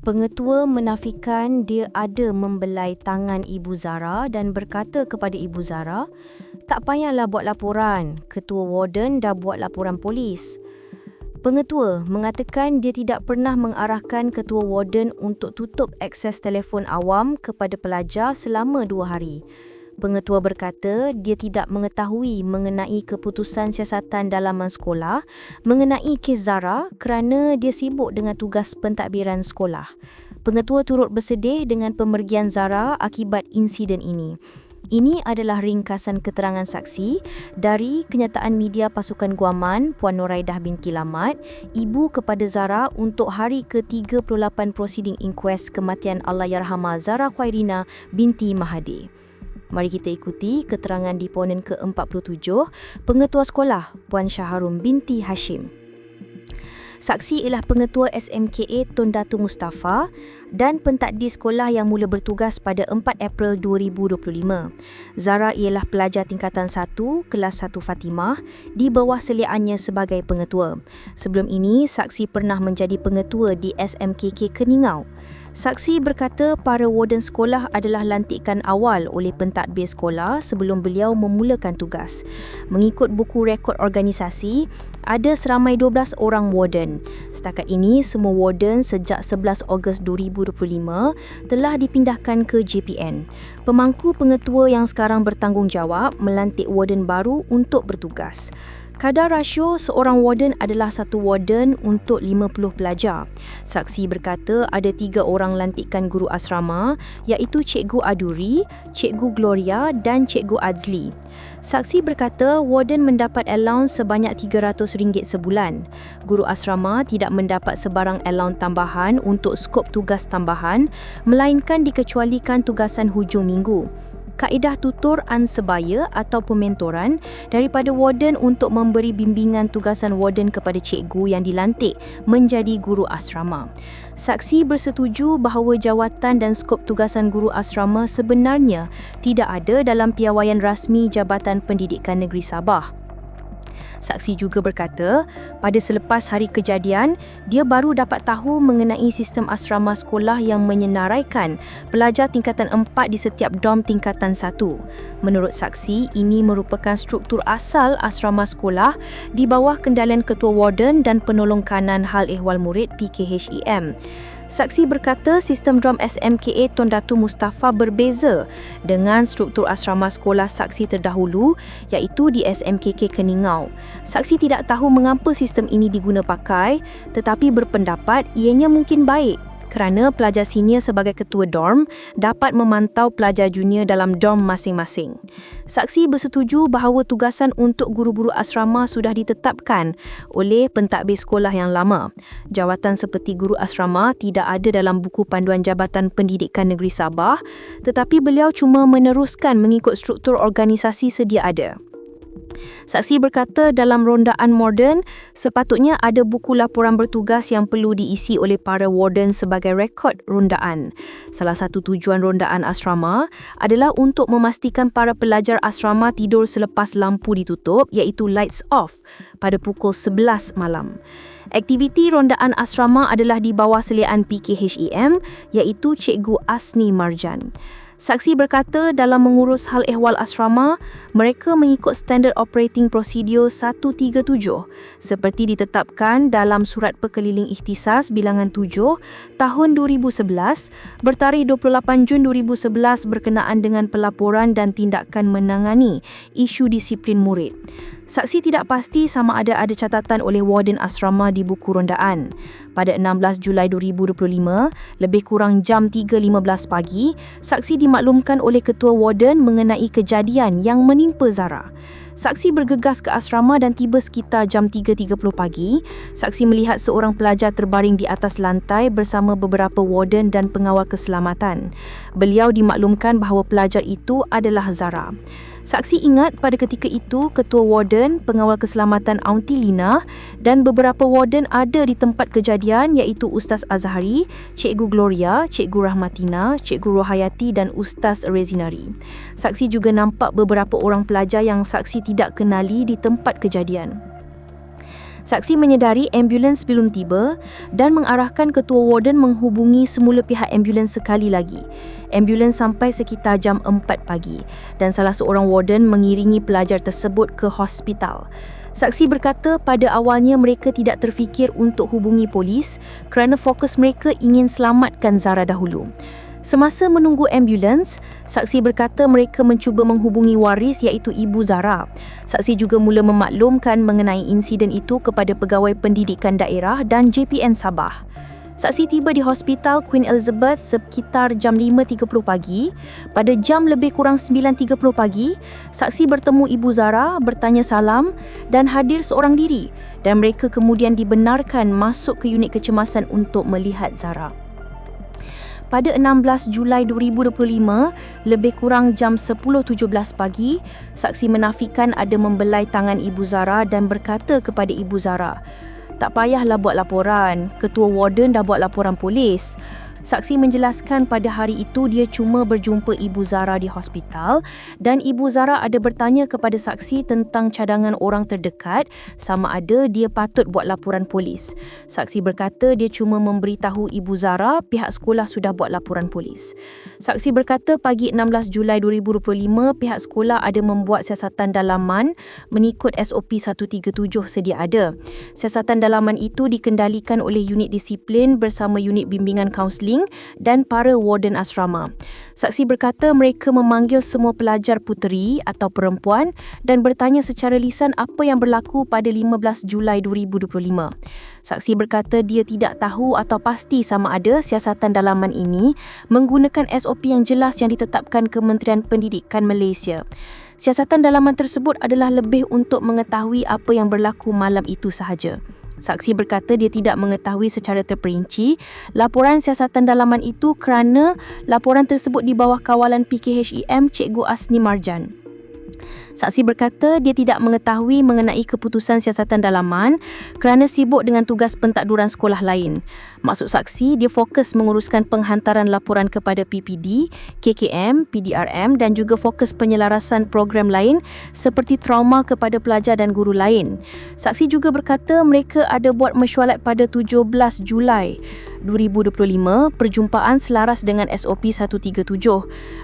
Pengetua menafikan dia ada membelai tangan Ibu Zara dan berkata kepada Ibu Zara, tak payahlah buat laporan, ketua warden dah buat laporan polis. Pengetua mengatakan dia tidak pernah mengarahkan ketua warden untuk tutup akses telefon awam kepada pelajar selama dua hari. Pengetua berkata dia tidak mengetahui mengenai keputusan siasatan dalaman sekolah mengenai kes Zara kerana dia sibuk dengan tugas pentadbiran sekolah. Pengetua turut bersedih dengan pemergian Zara akibat insiden ini. Ini adalah ringkasan keterangan saksi dari kenyataan media pasukan Guaman Puan Noraidah bin Kilamat, ibu kepada Zara untuk hari ke-38 prosiding inquest kematian Allahyarhamah Zara Khairina binti Mahathir. Mari kita ikuti keterangan deponen ke-47, Pengetua Sekolah Puan Syaharum binti Hashim. Saksi ialah Pengetua SMKA Tun Datu Mustafa dan pentadbir sekolah yang mula bertugas pada 4 April 2025. Zara ialah pelajar tingkatan 1, kelas 1 Fatimah di bawah seliannya sebagai pengetua. Sebelum ini, saksi pernah menjadi pengetua di SMKK Keningau. Saksi berkata para warden sekolah adalah lantikan awal oleh pentadbir sekolah sebelum beliau memulakan tugas. Mengikut buku rekod organisasi, ada seramai 12 orang warden. Setakat ini, semua warden sejak 11 Ogos 2025 telah dipindahkan ke JPN. Pemangku pengetua yang sekarang bertanggungjawab melantik warden baru untuk bertugas. Kadar rasio seorang warden adalah satu warden untuk 50 pelajar. Saksi berkata ada tiga orang lantikan guru asrama iaitu Cikgu Aduri, Cikgu Gloria dan Cikgu Azli. Saksi berkata warden mendapat allowance sebanyak RM300 sebulan. Guru asrama tidak mendapat sebarang allowance tambahan untuk skop tugas tambahan melainkan dikecualikan tugasan hujung minggu kaedah tutor ansebaya atau pementoran daripada warden untuk memberi bimbingan tugasan warden kepada cikgu yang dilantik menjadi guru asrama. Saksi bersetuju bahawa jawatan dan skop tugasan guru asrama sebenarnya tidak ada dalam piawaian rasmi Jabatan Pendidikan Negeri Sabah. Saksi juga berkata, pada selepas hari kejadian, dia baru dapat tahu mengenai sistem asrama sekolah yang menyenaraikan pelajar tingkatan 4 di setiap dom tingkatan 1. Menurut saksi, ini merupakan struktur asal asrama sekolah di bawah kendalian Ketua Warden dan Penolong Kanan Hal Ehwal Murid PKHEM. Saksi berkata sistem drum SMKA Tun Datu Mustafa berbeza dengan struktur asrama sekolah saksi terdahulu iaitu di SMKK Keningau. Saksi tidak tahu mengapa sistem ini diguna pakai tetapi berpendapat ianya mungkin baik kerana pelajar senior sebagai ketua dorm dapat memantau pelajar junior dalam dorm masing-masing. Saksi bersetuju bahawa tugasan untuk guru-guru asrama sudah ditetapkan oleh pentadbir sekolah yang lama. Jawatan seperti guru asrama tidak ada dalam buku panduan Jabatan Pendidikan Negeri Sabah tetapi beliau cuma meneruskan mengikut struktur organisasi sedia ada. Saksi berkata dalam rondaan moden, sepatutnya ada buku laporan bertugas yang perlu diisi oleh para warden sebagai rekod rondaan. Salah satu tujuan rondaan asrama adalah untuk memastikan para pelajar asrama tidur selepas lampu ditutup iaitu lights off pada pukul 11 malam. Aktiviti rondaan asrama adalah di bawah seliaan PKHEM iaitu Cikgu Asni Marjan. Saksi berkata dalam mengurus hal ehwal asrama, mereka mengikut Standard Operating Procedure 137 seperti ditetapkan dalam Surat Perkeliling Ikhtisas Bilangan 7 tahun 2011 bertarikh 28 Jun 2011 berkenaan dengan pelaporan dan tindakan menangani isu disiplin murid. Saksi tidak pasti sama ada ada catatan oleh warden asrama di buku rondaan. Pada 16 Julai 2025, lebih kurang jam 3.15 pagi, saksi dimaklumkan oleh ketua warden mengenai kejadian yang menimpa Zara. Saksi bergegas ke asrama dan tiba sekitar jam 3.30 pagi. Saksi melihat seorang pelajar terbaring di atas lantai bersama beberapa warden dan pengawal keselamatan. Beliau dimaklumkan bahawa pelajar itu adalah Zara. Saksi ingat pada ketika itu Ketua Warden, Pengawal Keselamatan Aunty Lina dan beberapa warden ada di tempat kejadian iaitu Ustaz Azhari, Cikgu Gloria, Cikgu Rahmatina, Cikgu Rohayati dan Ustaz Rezinari. Saksi juga nampak beberapa orang pelajar yang saksi tidak kenali di tempat kejadian. Saksi menyedari ambulans belum tiba dan mengarahkan ketua warden menghubungi semula pihak ambulans sekali lagi. Ambulans sampai sekitar jam 4 pagi dan salah seorang warden mengiringi pelajar tersebut ke hospital. Saksi berkata pada awalnya mereka tidak terfikir untuk hubungi polis kerana fokus mereka ingin selamatkan Zara dahulu. Semasa menunggu ambulans, saksi berkata mereka mencuba menghubungi waris iaitu Ibu Zara. Saksi juga mula memaklumkan mengenai insiden itu kepada pegawai pendidikan daerah dan JPN Sabah. Saksi tiba di hospital Queen Elizabeth sekitar jam 5.30 pagi. Pada jam lebih kurang 9.30 pagi, saksi bertemu Ibu Zara, bertanya salam dan hadir seorang diri dan mereka kemudian dibenarkan masuk ke unit kecemasan untuk melihat Zara pada 16 Julai 2025 lebih kurang jam 10.17 pagi saksi menafikan ada membelai tangan Ibu Zara dan berkata kepada Ibu Zara tak payahlah buat laporan. Ketua warden dah buat laporan polis Saksi menjelaskan pada hari itu dia cuma berjumpa Ibu Zara di hospital dan Ibu Zara ada bertanya kepada saksi tentang cadangan orang terdekat sama ada dia patut buat laporan polis. Saksi berkata dia cuma memberitahu Ibu Zara pihak sekolah sudah buat laporan polis. Saksi berkata pagi 16 Julai 2025 pihak sekolah ada membuat siasatan dalaman mengikut SOP 137 sedia ada. Siasatan dalaman itu dikendalikan oleh unit disiplin bersama unit bimbingan kaunseling Ling dan para warden asrama. Saksi berkata mereka memanggil semua pelajar puteri atau perempuan dan bertanya secara lisan apa yang berlaku pada 15 Julai 2025. Saksi berkata dia tidak tahu atau pasti sama ada siasatan dalaman ini menggunakan SOP yang jelas yang ditetapkan Kementerian Pendidikan Malaysia. Siasatan dalaman tersebut adalah lebih untuk mengetahui apa yang berlaku malam itu sahaja. Saksi berkata dia tidak mengetahui secara terperinci laporan siasatan dalaman itu kerana laporan tersebut di bawah kawalan PKHEM Cikgu Asni Marjan. Saksi berkata dia tidak mengetahui mengenai keputusan siasatan dalaman kerana sibuk dengan tugas pentakduran sekolah lain. Maksud saksi, dia fokus menguruskan penghantaran laporan kepada PPD, KKM, PDRM dan juga fokus penyelarasan program lain seperti trauma kepada pelajar dan guru lain. Saksi juga berkata mereka ada buat mesyuarat pada 17 Julai 2025 perjumpaan selaras dengan SOP 137.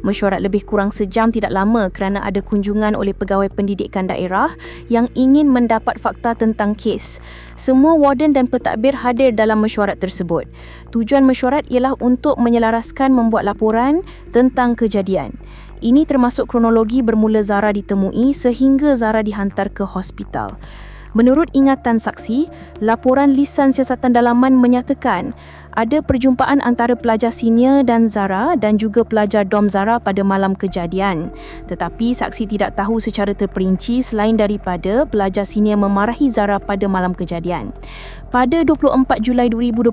Mesyuarat lebih kurang sejam tidak lama kerana ada kunjungan oleh pegawai pendidikan daerah yang ingin mendapat fakta tentang kes. Semua warden dan pentadbir hadir dalam mesyuarat tersebut. Tujuan mesyuarat ialah untuk menyelaraskan membuat laporan tentang kejadian. Ini termasuk kronologi bermula Zara ditemui sehingga Zara dihantar ke hospital. Menurut ingatan saksi, laporan lisan siasatan dalaman menyatakan ada perjumpaan antara pelajar senior dan Zara dan juga pelajar Dom Zara pada malam kejadian. Tetapi saksi tidak tahu secara terperinci selain daripada pelajar senior memarahi Zara pada malam kejadian. Pada 24 Julai 2025,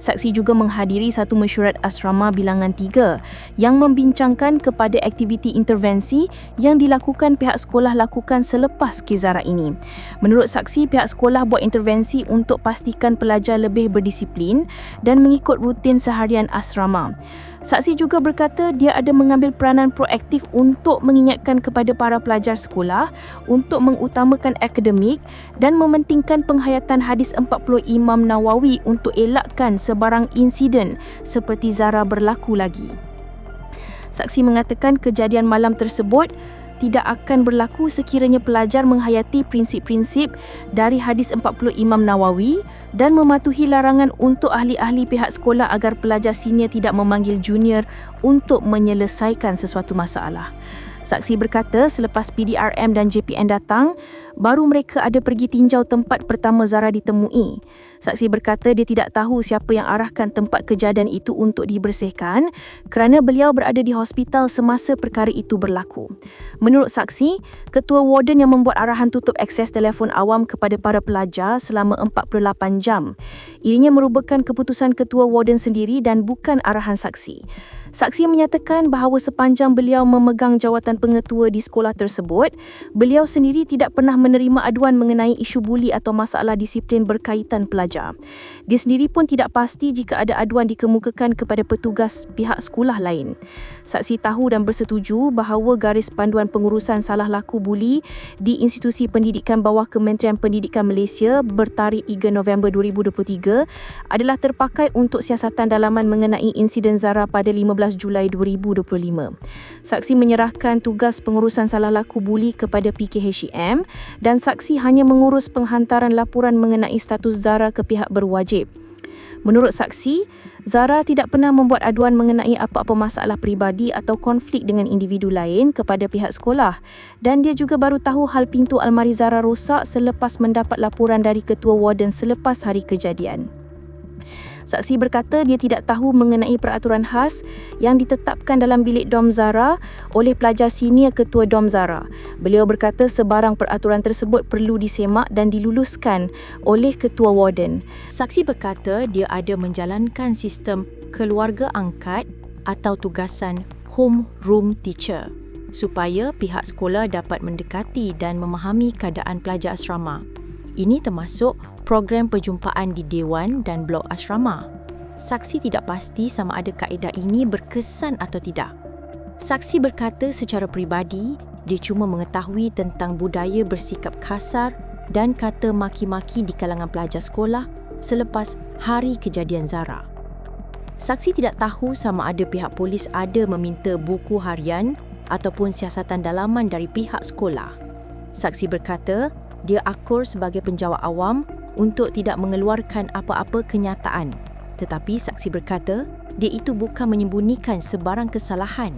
saksi juga menghadiri satu mesyuarat asrama bilangan 3 yang membincangkan kepada aktiviti intervensi yang dilakukan pihak sekolah lakukan selepas kes Zara ini. Menurut saksi, pihak sekolah buat intervensi untuk pastikan pelajar lebih berdisiplin dan mengikut rutin seharian asrama. Saksi juga berkata dia ada mengambil peranan proaktif untuk mengingatkan kepada para pelajar sekolah untuk mengutamakan akademik dan mementingkan penghayatan hadis 40 Imam Nawawi untuk elakkan sebarang insiden seperti Zara berlaku lagi. Saksi mengatakan kejadian malam tersebut tidak akan berlaku sekiranya pelajar menghayati prinsip-prinsip dari hadis 40 Imam Nawawi dan mematuhi larangan untuk ahli-ahli pihak sekolah agar pelajar senior tidak memanggil junior untuk menyelesaikan sesuatu masalah. Saksi berkata selepas PDRM dan JPN datang, baru mereka ada pergi tinjau tempat pertama Zara ditemui. Saksi berkata dia tidak tahu siapa yang arahkan tempat kejadian itu untuk dibersihkan kerana beliau berada di hospital semasa perkara itu berlaku. Menurut saksi, ketua warden yang membuat arahan tutup akses telefon awam kepada para pelajar selama 48 jam. Ianya merupakan keputusan ketua warden sendiri dan bukan arahan saksi. Saksi menyatakan bahawa sepanjang beliau memegang jawatan pengetua di sekolah tersebut, beliau sendiri tidak pernah menerima aduan mengenai isu buli atau masalah disiplin berkaitan pelajar. Dia sendiri pun tidak pasti jika ada aduan dikemukakan kepada petugas pihak sekolah lain. Saksi tahu dan bersetuju bahawa garis panduan pengurusan salah laku buli di institusi pendidikan bawah Kementerian Pendidikan Malaysia bertarikh 3 November 2023 adalah terpakai untuk siasatan dalaman mengenai insiden Zara pada 15 Julai 2025. Saksi menyerahkan tugas pengurusan salah laku buli kepada PKHM dan saksi hanya mengurus penghantaran laporan mengenai status Zara ke pihak berwajib. Menurut saksi, Zara tidak pernah membuat aduan mengenai apa-apa masalah peribadi atau konflik dengan individu lain kepada pihak sekolah dan dia juga baru tahu hal pintu almari Zara rosak selepas mendapat laporan dari ketua warden selepas hari kejadian. Saksi berkata dia tidak tahu mengenai peraturan khas yang ditetapkan dalam bilik Dom Zara oleh pelajar senior ketua Dom Zara. Beliau berkata sebarang peraturan tersebut perlu disemak dan diluluskan oleh ketua warden. Saksi berkata dia ada menjalankan sistem keluarga angkat atau tugasan home room teacher supaya pihak sekolah dapat mendekati dan memahami keadaan pelajar asrama. Ini termasuk program perjumpaan di Dewan dan Blok Asrama. Saksi tidak pasti sama ada kaedah ini berkesan atau tidak. Saksi berkata secara peribadi, dia cuma mengetahui tentang budaya bersikap kasar dan kata maki-maki di kalangan pelajar sekolah selepas hari kejadian Zara. Saksi tidak tahu sama ada pihak polis ada meminta buku harian ataupun siasatan dalaman dari pihak sekolah. Saksi berkata, dia akur sebagai penjawat awam untuk tidak mengeluarkan apa-apa kenyataan. Tetapi saksi berkata, dia itu bukan menyembunyikan sebarang kesalahan.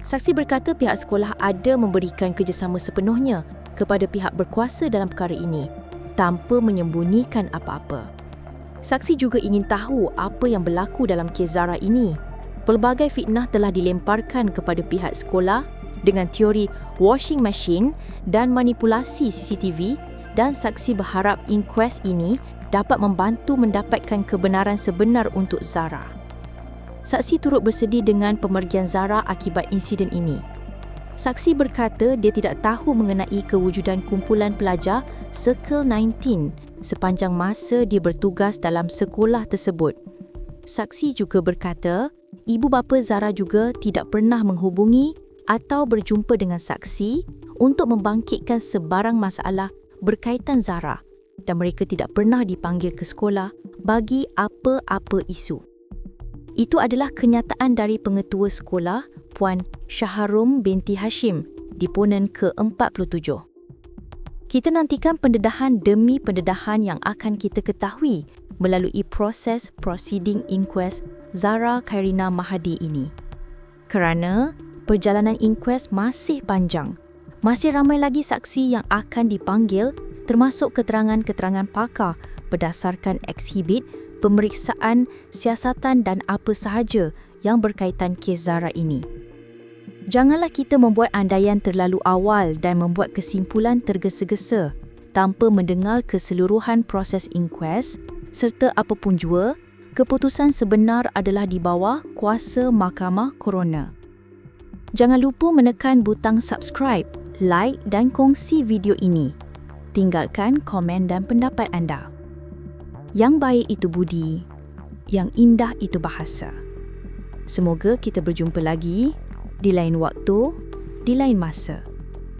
Saksi berkata pihak sekolah ada memberikan kerjasama sepenuhnya kepada pihak berkuasa dalam perkara ini tanpa menyembunyikan apa-apa. Saksi juga ingin tahu apa yang berlaku dalam kes Zara ini. Pelbagai fitnah telah dilemparkan kepada pihak sekolah dengan teori washing machine dan manipulasi CCTV dan saksi berharap inkuest ini dapat membantu mendapatkan kebenaran sebenar untuk Zara. Saksi turut bersedih dengan pemergian Zara akibat insiden ini. Saksi berkata dia tidak tahu mengenai kewujudan kumpulan pelajar Circle 19 sepanjang masa dia bertugas dalam sekolah tersebut. Saksi juga berkata, ibu bapa Zara juga tidak pernah menghubungi atau berjumpa dengan saksi untuk membangkitkan sebarang masalah berkaitan Zara dan mereka tidak pernah dipanggil ke sekolah bagi apa-apa isu. Itu adalah kenyataan dari pengetua sekolah Puan Syaharum binti Hashim di ponen ke-47. Kita nantikan pendedahan demi pendedahan yang akan kita ketahui melalui proses proceeding inquest Zara Khairina Mahadi ini. Kerana perjalanan inquest masih panjang masih ramai lagi saksi yang akan dipanggil termasuk keterangan-keterangan pakar berdasarkan ekshibit, pemeriksaan, siasatan dan apa sahaja yang berkaitan kes Zara ini. Janganlah kita membuat andaian terlalu awal dan membuat kesimpulan tergesa-gesa tanpa mendengar keseluruhan proses inquest serta apapun jua, keputusan sebenar adalah di bawah kuasa Mahkamah Coroner. Jangan lupa menekan butang subscribe like dan kongsi video ini. Tinggalkan komen dan pendapat anda. Yang baik itu budi, yang indah itu bahasa. Semoga kita berjumpa lagi di lain waktu, di lain masa.